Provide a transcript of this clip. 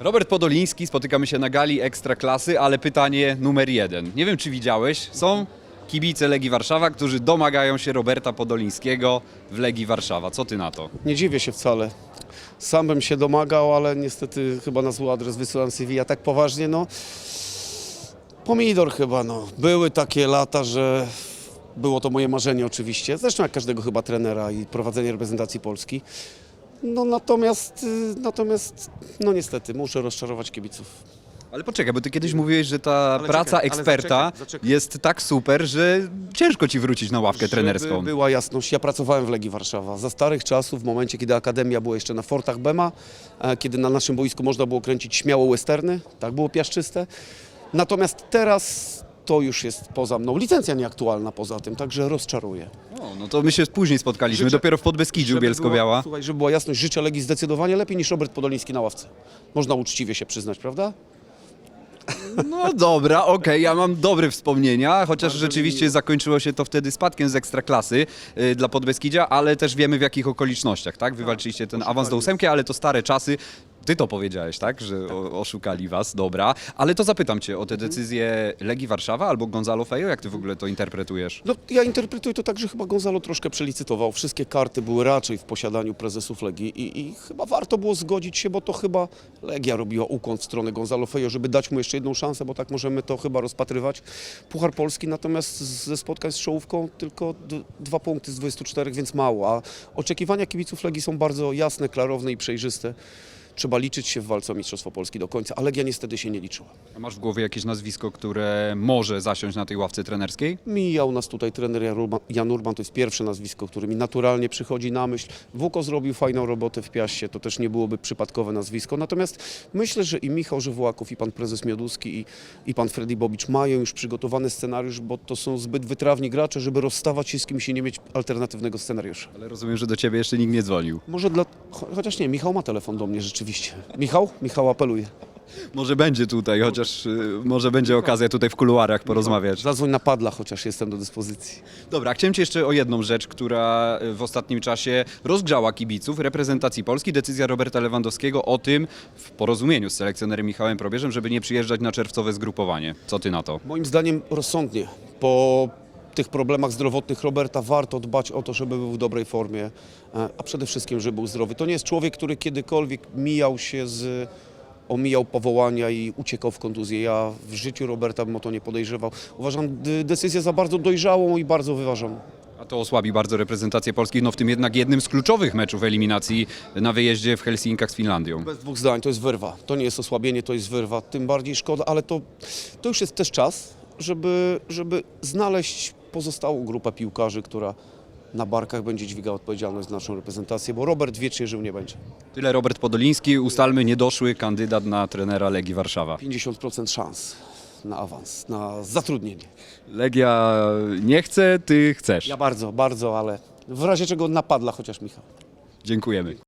Robert Podoliński, spotykamy się na gali Ekstraklasy, ale pytanie numer jeden. Nie wiem, czy widziałeś, są kibice Legii Warszawa, którzy domagają się Roberta Podolińskiego w Legii Warszawa. Co ty na to? Nie dziwię się wcale. Sam bym się domagał, ale niestety chyba na zły adres wysyłam CV, a tak poważnie, no... Pomidor chyba, no. Były takie lata, że było to moje marzenie oczywiście, zresztą jak każdego chyba trenera i prowadzenie reprezentacji Polski. No natomiast, y, natomiast, no niestety, muszę rozczarować kibiców. Ale poczekaj, bo ty kiedyś mówiłeś, że ta Ale praca czekaj, ale eksperta zaczekaj, zaczekaj. jest tak super, że ciężko ci wrócić na ławkę Żeby trenerską. była jasność, ja pracowałem w Legii Warszawa. Za starych czasów, w momencie, kiedy Akademia była jeszcze na fortach Bema, e, kiedy na naszym boisku można było kręcić śmiało westerny, tak było piaszczyste. Natomiast teraz to już jest poza mną. Licencja nieaktualna poza tym, także rozczaruję. O, no to my się później spotkaliśmy, Życzę- dopiero w Podbeskidziu Żeby Bielsko-Biała. Było, słuchaj, żeby była jasność, życzę Legii zdecydowanie lepiej niż Robert Podoliński na ławce. Można uczciwie się przyznać, prawda? No dobra, okej, ja mam dobre wspomnienia, chociaż rzeczywiście zakończyło się to wtedy spadkiem z Ekstraklasy y, dla Podbeskidzia, ale też wiemy w jakich okolicznościach, tak? Wywalczyliście ten awans do ósemki, ale to stare czasy. Ty to powiedziałeś, tak? Że o, oszukali was, dobra. Ale to zapytam cię o tę decyzję Legii Warszawa albo Gonzalo Fejo, jak ty w ogóle to interpretujesz? No, ja interpretuję to tak, że chyba Gonzalo troszkę przelicytował. Wszystkie karty były raczej w posiadaniu prezesów Legii i, i chyba warto było zgodzić się, bo to chyba Legia robiła ukłon w stronę Gonzalo Fejo, żeby dać mu jeszcze jedną szansę, bo tak możemy to chyba rozpatrywać. Puchar Polski natomiast z- ze spotkań z czołówką tylko d- dwa punkty z 24, więc mało, a oczekiwania kibiców Legii są bardzo jasne, klarowne i przejrzyste. Trzeba liczyć się w walce o Mistrzostwo Polski do końca, a Legia niestety się nie liczyła. A masz w głowie jakieś nazwisko, które może zasiąść na tej ławce trenerskiej? Mijał nas tutaj trener Jan Urban, to jest pierwsze nazwisko, które mi naturalnie przychodzi na myśl. Wuko zrobił fajną robotę w Piaście, to też nie byłoby przypadkowe nazwisko. Natomiast myślę, że i Michał Żywłaków, i pan prezes Mioduski, i, i pan Freddy Bobicz mają już przygotowany scenariusz, bo to są zbyt wytrawni gracze, żeby rozstawać się z kimś i nie mieć alternatywnego scenariusza. Ale rozumiem, że do ciebie jeszcze nikt nie dzwonił. Może dla... cho- Chociaż nie, Michał ma telefon do mnie rzeczywiście. Michał? Michał apeluje. Może będzie tutaj, chociaż y, może będzie okazja tutaj w kuluarach porozmawiać. Zadzwoń na padla, chociaż jestem do dyspozycji. Dobra, chciałem Cię jeszcze o jedną rzecz, która w ostatnim czasie rozgrzała kibiców reprezentacji Polski. Decyzja Roberta Lewandowskiego o tym, w porozumieniu z selekcjonerem Michałem Probierzem, żeby nie przyjeżdżać na czerwcowe zgrupowanie. Co Ty na to? Moim zdaniem rozsądnie. Po tych problemach zdrowotnych Roberta warto dbać o to, żeby był w dobrej formie, e, a przede wszystkim, żeby był zdrowy. To nie jest człowiek, który kiedykolwiek mijał się z omijał powołania i uciekał w kontuzję. Ja w życiu Roberta bym o to nie podejrzewał. Uważam decyzję za bardzo dojrzałą i bardzo wyważoną. A to osłabi bardzo reprezentację Polski, no w tym jednak jednym z kluczowych meczów eliminacji na wyjeździe w Helsinkach z Finlandią. Bez dwóch zdań, to jest wyrwa. To nie jest osłabienie, to jest wyrwa. Tym bardziej szkoda, ale to, to już jest też czas, żeby, żeby znaleźć pozostałą grupę piłkarzy, która na barkach będzie dźwigała odpowiedzialność za naszą reprezentację, bo Robert wiecznie żył nie będzie. Tyle Robert Podoliński, ustalmy niedoszły kandydat na trenera Legii Warszawa. 50% szans na awans, na zatrudnienie. Legia nie chce, Ty chcesz. Ja bardzo, bardzo, ale w razie czego napadla chociaż Michał. Dziękujemy.